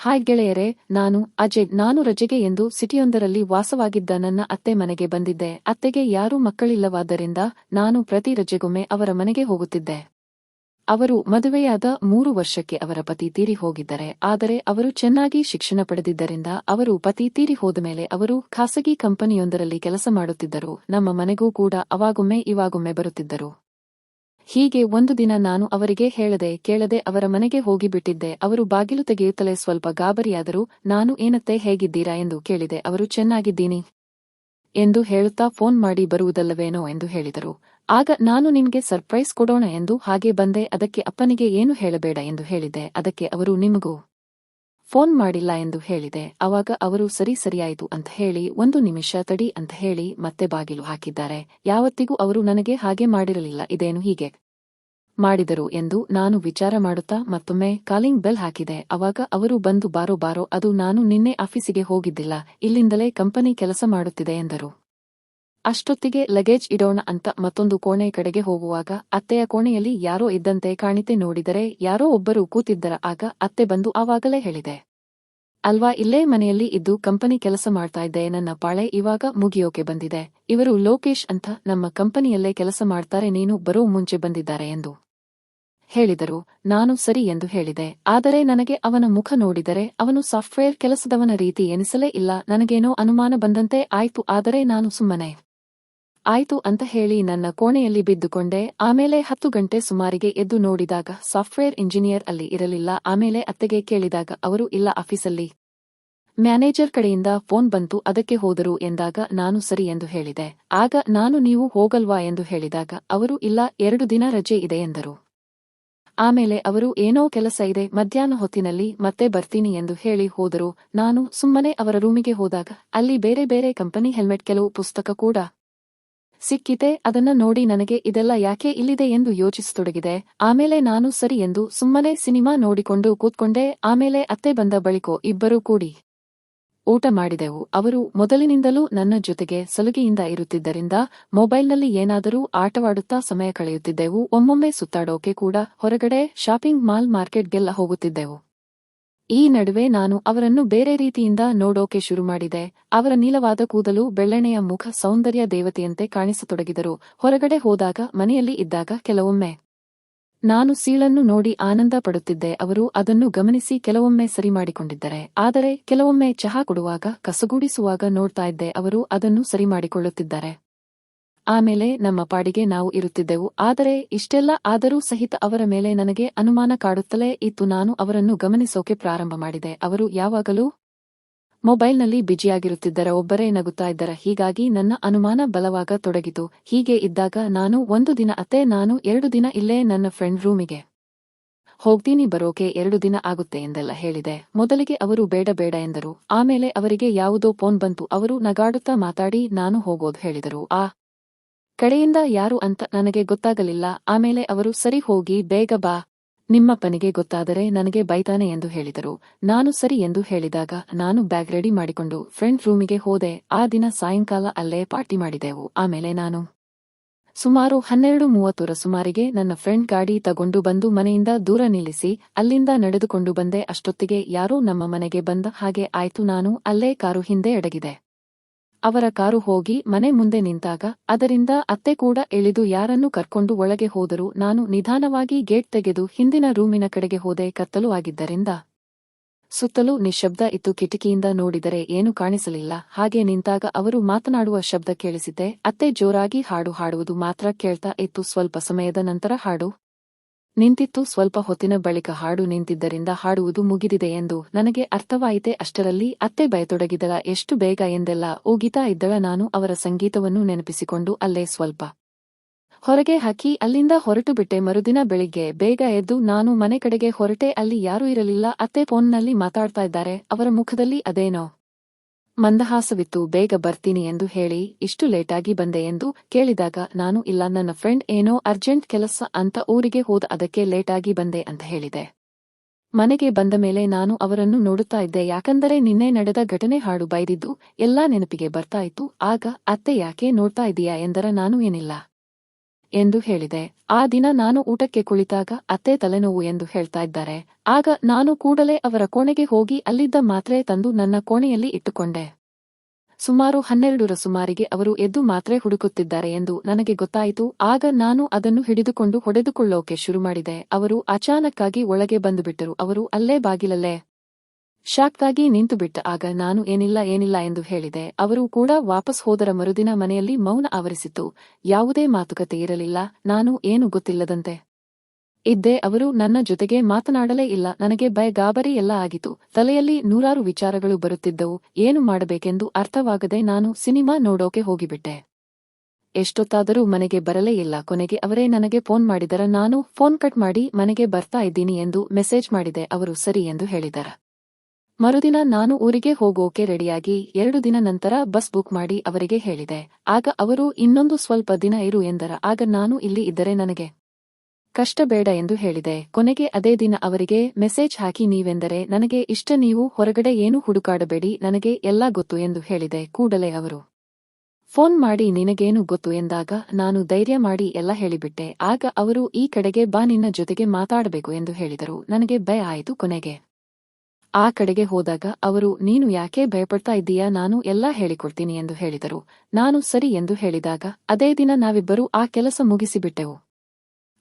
Hi ಗೆಳೆಯರೇ, ನಾನು ಅಜಯ್ ನಾನು ರಜೆಗೆ ಎಂದು ಸಿಟಿಯೊಂದರಲ್ಲಿ ವಾಸವಾಗಿದ್ದ ನನ್ನ ಅತ್ತೆ ಮನೆಗೆ ಬಂದಿದ್ದೆ. ಅತ್ತೆಗೆ ಯಾರೂ ಮಕ್ಕಳಿಲ್ಲವಾದ್ದರಿಂದ ನಾನು ಪ್ರತಿ ರಜೆಗೊಮ್ಮೆ ಅವರ ಮನೆಗೆ ಹೋಗುತ್ತಿದ್ದೆ. ಅವರು ಮದುವೆಯಾದ ಮೂರು ವರ್ಷಕ್ಕೆ ಅವರ ಪತಿ ತೀರಿ ಹೋಗಿದ್ದರೆ, ಆದರೆ ಅವರು ಚೆನ್ನಾಗಿ ಶಿಕ್ಷಣ ಪಡೆದಿದ್ದರಿಂದ ಅವರು ಪತಿ ತೀರಿ ಹೋದ ಮೇಲೆ ಅವರು ಖಾಸಗಿ ಕಂಪನಿಯೊಂದರಲ್ಲಿ ಕೆಲಸ ಮಾಡುತ್ತಿದ್ದರು. ನಮ್ಮ ಮನೆಗೂ ಕೂಡ ಅವಾಗೊಮ್ಮೆ ಇವಾಗೊಮ್ಮೆ ಬರುತ್ತಿದ್ದರು. ಹೀಗೆ ಒಂದು ದಿನ ನಾನು ಅವರಿಗೆ ಹೇಳದೆ ಕೇಳದೆ ಅವರ ಮನೆಗೆ ಹೋಗಿಬಿಟ್ಟಿದ್ದೆ. ಅವರು ಬಾಗಿಲು ತೆಗೆಯುತ್ತಲೇ ಸ್ವಲ್ಪ ಗಾಬರಿಯಾದರು ನಾನು ಏನತ್ತೆ ಹೇಗಿದ್ದೀರಾ ಎಂದು ಕೇಳಿದೆ. ಅವರು, ಚೆನ್ನಾಗಿದ್ದೀನಿ ಎಂದು ಹೇಳುತ್ತಾ ಫೋನ್ ಮಾಡಿ ಬರುವುದಲ್ಲವೇನೋ ಎಂದು ಹೇಳಿದರು. ಆಗ, ನಾನು ನಿಮಗೆ ಸರ್ಪ್ರೈಸ್ ಕೊಡೋಣ ಎಂದು ಹಾಗೆ ಬಂದೆ. ಅದಕ್ಕೆ ಅಪ್ಪನಿಗೆ ಏನು ಹೇಳಬೇಡ ಎಂದು ಹೇಳಿದೆ. ಅದಕ್ಕೆ ಅವರು, ನಿಮಗೂ ಫೋನ್ ಮಾಡಿಲ್ಲ ಎಂದು ಹೇಳಿದೆ. ಅವಾಗ ಅವರು ಸರಿ ಸರಿಯಾಯಿತು ಅಂತ ಹೇಳಿ, ಒಂದು ನಿಮಿಷ ತಡಿ ಅಂತ ಹೇಳಿ ಮತ್ತೆ ಬಾಗಿಲು ಹಾಕಿದ್ದಾರೆ. ಯಾವತ್ತಿಗೂ ಅವರು ನನಗೆ ಹಾಗೆ ಮಾಡಿರಲಿಲ್ಲ, ಇದೇನು ಹೀಗೆ ಮಾಡಿದರು ಎಂದು ನಾನು ವಿಚಾರ ಮಾಡುತ್ತಾ ಮತ್ತೊಮ್ಮೆ ಕಾಲಿಂಗ್ ಬೆಲ್ ಹಾಕಿದೆ. ಅವಾಗ ಅವರು ಬಂದು, ಬಾರೋ ಬಾರೋ, ಅದು ನಾನು ನಿನ್ನೆ ಆಫೀಸಿಗೆ ಹೋಗಿದ್ದಿಲ್ಲ, ಇಲ್ಲಿಂದಲೇ ಕಂಪನಿ ಕೆಲಸ ಮಾಡುತ್ತಿದೆ ಎಂದರು. ಅಷ್ಟೊತ್ತಿಗೆ ಲಗೇಜ್ ಇಡೋಣ ಅಂತ ಮತ್ತೊಂದು ಕೋಣೆ ಕಡೆಗೆ ಹೋಗುವಾಗ ಅತ್ತೆಯ ಕೋಣೆಯಲ್ಲಿ ಯಾರೋ ಇದ್ದಂತೆ ಕಾಣಿತೆ ನೋಡಿದರೆ, ಯಾರೋ ಒಬ್ಬರು ಕೂತಿದ್ದರ, ಆಗ ಅತ್ತೆ ಬಂದು ಆವಾಗಲೇ ಹೇಳಿದೆ. ಅಲ್ವಾ, ಇಲ್ಲೇ ಮನೆಯಲ್ಲಿ ಇದ್ದು ಕಂಪನಿ ಕೆಲಸ ಮಾಡ್ತಾ ಇದ್ದೆ, ನನ್ನ ಪಾಳೆ ಇವಾಗ ಮುಗಿಯೋಕೆ ಬಂದಿದೆ. ಇವರು ಲೋಕೇಶ್ ಅಂತ ನಮ್ಮ ಕಂಪನಿಯಲ್ಲೇ ಕೆಲಸ ಮಾಡ್ತಾರೆ, ನೀನು ಬರೋ ಮುಂಚೆ ಬಂದಿದ್ದಾರೆ ಎಂದು ಹೇಳಿದರು. ನಾನು ಸರಿ ಎಂದು ಹೇಳಿದೆ. ಆದರೆ ನನಗೆ ಅವನ ಮುಖ ನೋಡಿದರೆ ಅವನು ಸಾಫ್ಟ್ವೇರ್ ಕೆಲಸದವನ ರೀತಿ ಎನಿಸಲೇ ಇಲ್ಲ, ನನಗೇನೋ ಅನುಮಾನ ಬಂದಂತೆ ಆಯ್ತು, ಆದರೆ ನಾನು ಸುಮ್ಮನೆ. ಆಯ್ತು ಅಂತ ಹೇಳಿ ನನ್ನ ಕೋಣೆಯಲ್ಲಿ ಬಿದ್ದುಕೊಂಡೆ. ಆಮೇಲೆ ಹತ್ತು ಗಂಟೆ ಸುಮಾರಿಗೆ ಎದ್ದು ನೋಡಿದಾಗ ಸಾಫ್ಟ್ವೇರ್ ಇಂಜಿನಿಯರ್ ಅಲ್ಲಿ ಇರಲಿಲ್ಲ. ಆಮೇಲೆ ಅತ್ತೆಗೆ ಕೇಳಿದಾಗ, ಅವರು ಇಲ್ಲ ಆಫೀಸಲ್ಲಿ. ಮ್ಯಾನೇಜರ್ ಕಡೆಯಿಂದ ಫೋನ್ ಬಂತು, ಅದಕ್ಕೆ ಹೋದರು ಎಂದಾಗ ನಾನು ಸರಿ ಎಂದು ಹೇಳಿದೆ. ಆಗ ನಾನು ನೀವು ಹೋಗಲ್ವಾ ಎಂದು ಹೇಳಿದಾಗ, ಅವರು ಇಲ್ಲ, ಎರಡು ದಿನ ರಜೆ ಇದೆ ಎಂದರು. ಆಮೇಲೆ ಅವರು ಏನೋ ಕೆಲಸ ಇದೆ, ಮಧ್ಯಾಹ್ನ ಹೊತ್ತಿನಲ್ಲಿ ಮತ್ತೆ ಬರ್ತೀನಿ ಎಂದು ಹೇಳಿ ಹೋದರು. ನಾನು ಸುಮ್ಮನೆ ಅವರ ರೂಮಿಗೆ ಹೋದಾಗ, ಅಲ್ಲಿ ಬೇರೆ ಬೇರೆ ಕಂಪನಿ ಹೆಲ್ಮೆಟ್, ಕೆಲವು ಪುಸ್ತಕ ಕೂಡ ಸಿಕ್ಕಿತೆ ಅದನ್ನ ನೋಡಿ ನನಗೆ ಇದೆಲ್ಲ ಯಾಕೆ ಇಲ್ಲಿದೆ ಎಂದು ಯೋಚಿಸತೊಡಗಿದೆ. ಆಮೇಲೆ ನಾನು ಸರಿ ಎಂದು ಸುಮ್ಮನೆ ಸಿನಿಮಾ ನೋಡಿಕೊಂಡು ಕೂತ್ಕೊಂಡೆ, ಆಮೇಲೆ ಅತ್ತೆ ಬಂದ ಬಳಿಕೋ ಇಬ್ಬರೂ ಕೂಡಿ ಊಟ ಮಾಡಿದೆವು. ಅವರು ಮೊದಲಿನಿಂದಲೂ ನನ್ನ ಜೊತೆಗೆ ಸಲುಗೆಯಿಂದ ಇರುತ್ತಿದ್ದರಿಂದ ಮೊಬೈಲ್ನಲ್ಲಿ ಏನಾದರೂ ಆಟವಾಡುತ್ತಾ ಸಮಯ ಕಳೆಯುತ್ತಿದ್ದೆವು. ಒಮ್ಮೊಮ್ಮೆ ಸುತ್ತಾಡೋಕೆ ಕೂಡ ಹೊರಗಡೆ ಶಾಪಿಂಗ್ ಮಾಲ್ ಮಾರ್ಕೆಟ್ಗೆಲ್ಲ ಹೋಗುತ್ತಿದ್ದೆವು. ಈ ನಡುವೆ ನಾನು ಅವರನ್ನು ಬೇರೆ ರೀತಿಯಿಂದ ನೋಡೋಕೆ ಶುರು ಮಾಡಿದೆ. ಅವರ ನೀಲವಾದ ಕೂದಲು ಬೆಳ್ಳೆಣೆಯ ಮುಖ, ಸೌಂದರ್ಯ ದೇವತೆಯಂತೆ ಕಾಣಿಸತೊಡಗಿದರು. ಹೊರಗಡೆ ಹೋದಾಗ, ಮನೆಯಲ್ಲಿ ಇದ್ದಾಗ ಕೆಲವೊಮ್ಮೆ ನಾನು ಸೀಳನ್ನು ನೋಡಿ ಆನಂದ ಪಡುತ್ತಿದ್ದೆ. ಅವರು ಅದನ್ನು ಗಮನಿಸಿ ಕೆಲವೊಮ್ಮೆ ಸರಿ ಮಾಡಿಕೊಂಡಿದ್ದರೆ. ಆದರೆ, ಕೆಲವೊಮ್ಮೆ ಚಹಾ ಕೊಡುವಾಗ, ಕಸಗೂಡಿಸುವಾಗ ನೋಡ್ತಾ ಇದ್ದೆ. ಅವರು ಅದನ್ನು ಸರಿ ಮಾಡಿಕೊಳ್ಳುತ್ತಿದ್ದಾರೆ. ಆಮೇಲೆ ನಮ್ಮ ಪಾಡಿಗೆ ನಾವು ಇರುತ್ತಿದ್ದೆವು. ಆದರೆ ಇಷ್ಟೆಲ್ಲ ಆದರೂ ಸಹಿತ ಅವರ ಮೇಲೆ ನನಗೆ ಅನುಮಾನ ಕಾಡುತ್ತಲೇ ಇತ್ತು. ನಾನು ಅವರನ್ನು ಗಮನಿಸೋಕೆ ಪ್ರಾರಂಭ ಮಾಡಿದೆ. ಅವರು ಯಾವಾಗಲೂ ಮೊಬೈಲ್ನಲ್ಲಿ ಬಿಜಿಯಾಗಿರುತ್ತಿದ್ದರ ಒಬ್ಬರೇ ನಗುತ್ತಾ ಇದ್ದರ. ಹೀಗಾಗಿ ನನ್ನ ಅನುಮಾನ ಬಲವಾಗ ತೊಡಗಿತು. ಹೀಗೆ ಇದ್ದಾಗ ನಾನು ಒಂದು ದಿನ ಅತ್ತೆ, ನಾನು ಎರಡು ದಿನ ಇಲ್ಲೇ ನನ್ನ ಫ್ರೆಂಡ್ ರೂಮಿಗೆ ಹೋಗ್ತೀನಿ, ಬರೋಕೆ ಎರಡು ದಿನ ಆಗುತ್ತೆ ಎಂದೆಲ್ಲ ಹೇಳಿದೆ. ಮೊದಲಿಗೆ ಅವರು ಬೇಡ ಬೇಡ ಎಂದರು. ಆಮೇಲೆ ಅವರಿಗೆ ಯಾವುದೋ ಫೋನ್ ಬಂತು. ಅವರು ನಗಾಡುತ್ತಾ ಮಾತಾಡಿ ನಾನು ಹೋಗೋದು ಹೇಳಿದರು. ಆ ಕಡೆಯಿಂದ ಯಾರು ಅಂತ ನನಗೆ ಗೊತ್ತಾಗಲಿಲ್ಲ. ಆಮೇಲೆ ಅವರು, ಸರಿ, ಹೋಗಿ, ಬೇಗ ಬಾ. ನಿಮ್ಮಪ್ಪನಿಗೆ ಗೊತ್ತಾದರೆ ನನಗೆ ಬೈತಾನೆ ಎಂದು ಹೇಳಿದರು. ನಾನು ಸರಿ ಎಂದು ಹೇಳಿದಾಗ ನಾನು ಬ್ಯಾಗ್ ರೆಡಿ ಮಾಡಿಕೊಂಡು ಫ್ರೆಂಡ್ ರೂಮಿಗೆ ಹೋದೆ. ಆ ದಿನ ಸಾಯಂಕಾಲ ಅಲ್ಲೇ ಪಾರ್ಟಿ ಮಾಡಿದೆವು. ಆಮೇಲೆ ನಾನು ಸುಮಾರು ಹನ್ನೆರಡು ಮೂವತ್ತರ ಸುಮಾರಿಗೆ ನನ್ನ ಫ್ರೆಂಡ್ ಗಾಡಿ ತಗೊಂಡು ಬಂದು ಮನೆಯಿಂದ ದೂರ ನಿಲ್ಲಿಸಿ, ಅಲ್ಲಿಂದ ನಡೆದುಕೊಂಡು ಬಂದೆ. ಅಷ್ಟೊತ್ತಿಗೆ ಯಾರೋ ನಮ್ಮ ಮನೆಗೆ ಬಂದ ಹಾಗೆ ಆಯ್ತು. ನಾನು ಅಲ್ಲೇ ಕಾರು ಹಿಂದೆ ಅಡಗಿದೆ. ಅವರ ಕಾರು ಹೋಗಿ ಮನೆ ಮುಂದೆ ನಿಂತಾಗ, ಅದರಿಂದ ಅತ್ತೆ ಕೂಡ ಇಳಿದು ಯಾರನ್ನು ಕರ್ಕೊಂಡು ಒಳಗೆ ಹೋದರೂ ನಾನು ನಿಧಾನವಾಗಿ ಗೇಟ್ ತೆಗೆದು ಹಿಂದಿನ ರೂಮಿನ ಕಡೆಗೆ ಹೋದೆ ಕತ್ತಲು ಆಗಿದ್ದರಿಂದ. ಸುತ್ತಲೂ ನಿಶಬ್ದ ಇತ್ತು ಕಿಟಕಿಯಿಂದ ನೋಡಿದರೆ ಏನೂ ಕಾಣಿಸಲಿಲ್ಲ. ಹಾಗೆ ನಿಂತಾಗ ಅವರು ಮಾತನಾಡುವ ಶಬ್ದ ಕೇಳಿಸಿದ್ದೆ. ಅತ್ತೆ ಜೋರಾಗಿ ಹಾಡು ಹಾಡುವುದು ಮಾತ್ರ ಕೇಳ್ತಾ ಇತ್ತು. ಸ್ವಲ್ಪ ಸಮಯದ ನಂತರ ಹಾಡು ನಿಂತಿತ್ತು ಸ್ವಲ್ಪ ಹೊತ್ತಿನ ಬಳಿಕ ಹಾಡು ನಿಂತಿದ್ದರಿಂದ ಹಾಡುವುದು ಮುಗಿದಿದೆ ಎಂದು ನನಗೆ ಅರ್ಥವಾಯಿತೆ ಅಷ್ಟರಲ್ಲಿ, ಅತ್ತೆ ಬಯತೊಡಗಿದಳ ಎಷ್ಟು ಬೇಗ? ಎಂದೆಲ್ಲ ಊಗಿತಾ ಇದ್ದಳ ನಾನು ಅವರ ಸಂಗೀತವನ್ನು ನೆನಪಿಸಿಕೊಂಡು ಅಲ್ಲೇ ಸ್ವಲ್ಪ ಹೊರಗೆ ಹಾಕಿ ಅಲ್ಲಿಂದ ಹೊರಟು ಬಿಟ್ಟೆ. ಮರುದಿನ ಬೆಳಿಗ್ಗೆ ಬೇಗ ಎದ್ದು ನಾನು ಮನೆ ಕಡೆಗೆ ಹೊರಟೆ. ಅಲ್ಲಿ ಯಾರೂ ಇರಲಿಲ್ಲ. ಅತ್ತೆ ಫೋನ್ನಲ್ಲಿ ಮಾತಾಡ್ತಾ ಇದ್ದಾರೆ. ಅವರ ಮುಖದಲ್ಲಿ ಅದೇನೋ ಮಂದಹಾಸವಿತ್ತು, ಬೇಗ ಬರ್ತೀನಿ ಎಂದು ಹೇಳಿ, ಇಷ್ಟು ಲೇಟಾಗಿ ಬಂದೆ ಎಂದು ಕೇಳಿದಾಗ, ನಾನು ಇಲ್ಲ, ನನ್ನ ಫ್ರೆಂಡ್ ಏನೋ ಅರ್ಜೆಂಟ್ ಕೆಲಸ ಅಂತ ಊರಿಗೆ ಹೋದ ಅದಕ್ಕೆ ಲೇಟಾಗಿ ಬಂದೆ ಅಂತ ಹೇಳಿದೆ. ಮನೆಗೆ ಬಂದ ಮೇಲೆ ನಾನು ಅವರನ್ನು ನೋಡುತ್ತಾ ಇದ್ದೆ, ಯಾಕಂದರೆ ನಿನ್ನೆ ನಡೆದ ಘಟನೆ ಹಾಡು ಬೈದಿದ್ದು ಎಲ್ಲಾ ನೆನಪಿಗೆ ಬರ್ತಾ ಇತ್ತು, ಆಗ ಅತ್ತೆ ಯಾಕೆ ನೋಡ್ತಾ ಇದೀಯಾ ಎಂದರ ನಾನು ಏನಿಲ್ಲ. ಎಂದು ಹೇಳಿದೆ. ಆ ದಿನ ನಾನು ಊಟಕ್ಕೆ ಕುಳಿತಾಗ ಅತ್ತೆ ತಲೆನೋವು ಎಂದು ಹೇಳ್ತಾ ಇದ್ದಾರೆ. ಆಗ ನಾನು ಕೂಡಲೇ ಅವರ ಕೋಣೆಗೆ ಹೋಗಿ ಅಲ್ಲಿದ್ದ ಮಾತ್ರೆ ತಂದು ನನ್ನ ಕೋಣೆಯಲ್ಲಿ ಇಟ್ಟುಕೊಂಡೆ. ಸುಮಾರು ಹನ್ನೆರಡರ ಸುಮಾರಿಗೆ ಅವರು ಎದ್ದು ಮಾತ್ರೆ ಹುಡುಕುತ್ತಿದ್ದಾರೆ ಎಂದು ನನಗೆ ಗೊತ್ತಾಯಿತು. ಆಗ ನಾನು ಅದನ್ನು ಹಿಡಿದುಕೊಂಡು ಹೊಡೆದುಕೊಳ್ಳೋಕೆ ಶುರು ಮಾಡಿದೆ ಅವರು ಅಚಾನಕ್ಕಾಗಿ ಒಳಗೆ ಬಂದುಬಿಟ್ಟರು. ಅವರು ಅಲ್ಲೇ ಬಾಗಿಲಲ್ಲೇ ಶಾಕ್ಗಾಗಿ ನಿಂತುಬಿಟ್ಟ ಆಗ ನಾನು ಏನಿಲ್ಲ ಏನಿಲ್ಲ ಎಂದು ಹೇಳಿದೆ. ಅವರು ಕೂಡ ವಾಪಸ್ ಹೋದರ ಮರುದಿನ ಮನೆಯಲ್ಲಿ ಮೌನ ಆವರಿಸಿತು ಯಾವುದೇ ಮಾತುಕತೆ ಇರಲಿಲ್ಲ. ನಾನು ಏನು ಗೊತ್ತಿಲ್ಲದಂತೆ ಇದ್ದೇ. ಅವರು ನನ್ನ ಜೊತೆಗೆ ಮಾತನಾಡಲೇ ಇಲ್ಲ. ನನಗೆ ಭಯ, ಗಾಬರಿ ಎಲ್ಲ ಆಗಿತು ತಲೆಯಲ್ಲಿ ನೂರಾರು ವಿಚಾರಗಳು ಬರುತ್ತಿದ್ದವು. ಏನು ಮಾಡಬೇಕೆಂದು ಅರ್ಥವಾಗದೆ ನಾನು ಸಿನಿಮಾ ನೋಡೋಕೆ ಹೋಗಿಬಿಟ್ಟೆ. ಎಷ್ಟೊತ್ತಾದರೂ ಮನೆಗೆ ಬರಲೇ ಇಲ್ಲ. ಕೊನೆಗೆ ಅವರೇ ನನಗೆ ಫೋನ್ ಮಾಡಿದರ. ನಾನು ಫೋನ್ ಕಟ್ ಮಾಡಿ ಮನೆಗೆ ಬರ್ತಾ ಇದ್ದೀನಿ ಎಂದು ಮೆಸೇಜ್ ಮಾಡಿದೆ. ಅವರು ಸರಿ ಎಂದು ಹೇಳಿದರ. ಮರುದಿನ ನಾನು ಊರಿಗೆ ಹೋಗೋಕೆ ರೆಡಿಯಾಗಿ ಎರಡು ದಿನ ನಂತರ ಬಸ್ ಬುಕ್ ಮಾಡಿ ಅವರಿಗೆ ಹೇಳಿದೆ. ಆಗ ಅವರು, ಇನ್ನೊಂದು ಸ್ವಲ್ಪ ದಿನ ಇರು ಎಂದರ, ಆಗ ನಾನು ಇಲ್ಲಿ ಇದ್ದರೆ ನನಗೆ ಕಷ್ಟ ಬೇಡ ಎಂದು ಹೇಳಿದೆ. ಕೊನೆಗೆ ಅದೇ ದಿನ ಅವರಿಗೆ ಮೆಸೇಜ್ ಹಾಕಿ, ನೀವೆಂದರೆ ನನಗೆ ಇಷ್ಟ, ನೀವು ಹೊರಗಡೆ ಏನು ಹುಡುಕಾಡಬೇಡಿ, ನನಗೆ ಎಲ್ಲ ಗೊತ್ತು ಎಂದು ಹೇಳಿದೆ. ಕೂಡಲೇ ಅವರು ಫೋನ್ ಮಾಡಿ, ನಿನಗೇನು ಗೊತ್ತು? ಎಂದಾಗ ನಾನು ಧೈರ್ಯ ಮಾಡಿ ಎಲ್ಲ ಹೇಳಿಬಿಟ್ಟೆ. ಆಗ ಅವರು, ಈ ಕಡೆಗೆ ಬಾ, ನಿನ್ನ ಜೊತೆಗೆ ಮಾತಾಡಬೇಕು ಎಂದು ಹೇಳಿದರು. ನನಗೆ ಭಯ ಆಯಿತು ಕೊನೆಗೆ. ಆ ಕಡೆಗೆ ಹೋದಾಗ ಅವರು, ನೀನು ಯಾಕೆ ಭಯಪಡ್ತಾ ಇದ್ದೀಯಾ? ನಾನು ಎಲ್ಲ ಹೇಳಿಕೊಡ್ತೀನಿ ಎಂದು ಹೇಳಿದರು. ನಾನು ಸರಿ ಎಂದು ಹೇಳಿದಾಗ, ಅದೇ ದಿನ ನಾವಿಬ್ಬರೂ ಆ ಕೆಲಸ ಮುಗಿಸಿಬಿಟ್ಟೆವು.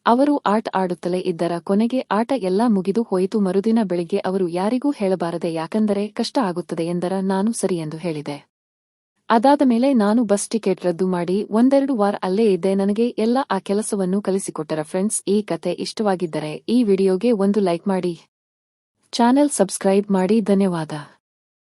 ಅವರು ಆಟ ಆಡುತ್ತಲೇ ಇದ್ದರ ಕೊನೆಗೆ ಆಟ ಎಲ್ಲಾ ಮುಗಿದು ಹೋಯಿತು. ಮರುದಿನ ಬೆಳಿಗ್ಗೆ ಅವರು, ಯಾರಿಗೂ ಹೇಳಬಾರದೆ ಯಾಕಂದರೆ ಕಷ್ಟ ಆಗುತ್ತದೆ ಎಂದರ ನಾನು ಸರಿ ಎಂದು ಹೇಳಿದೆ. ಅದಾದ ಮೇಲೆ ನಾನು ಬಸ್ ಟಿಕೆಟ್ ರದ್ದು ಮಾಡಿ ಒಂದೆರಡು ವಾರ ಅಲ್ಲೇ ಇದ್ದೆ. ನನಗೆ ಎಲ್ಲ ಆ ಕೆಲಸವನ್ನು ಕಲಿಸಿಕೊಟ್ಟರ ಫ್ರೆಂಡ್ಸ್, ಈ ಕತೆ ಇಷ್ಟವಾಗಿದ್ದರೆ ಈ ವಿಡಿಯೋಗೆ ಒಂದು ಲೈಕ್ ಮಾಡಿ. ಚಾನೆಲ್ ಸಬ್ಸ್ಕ್ರೈಬ್ ಮಾಡಿ ಧನ್ಯವಾದ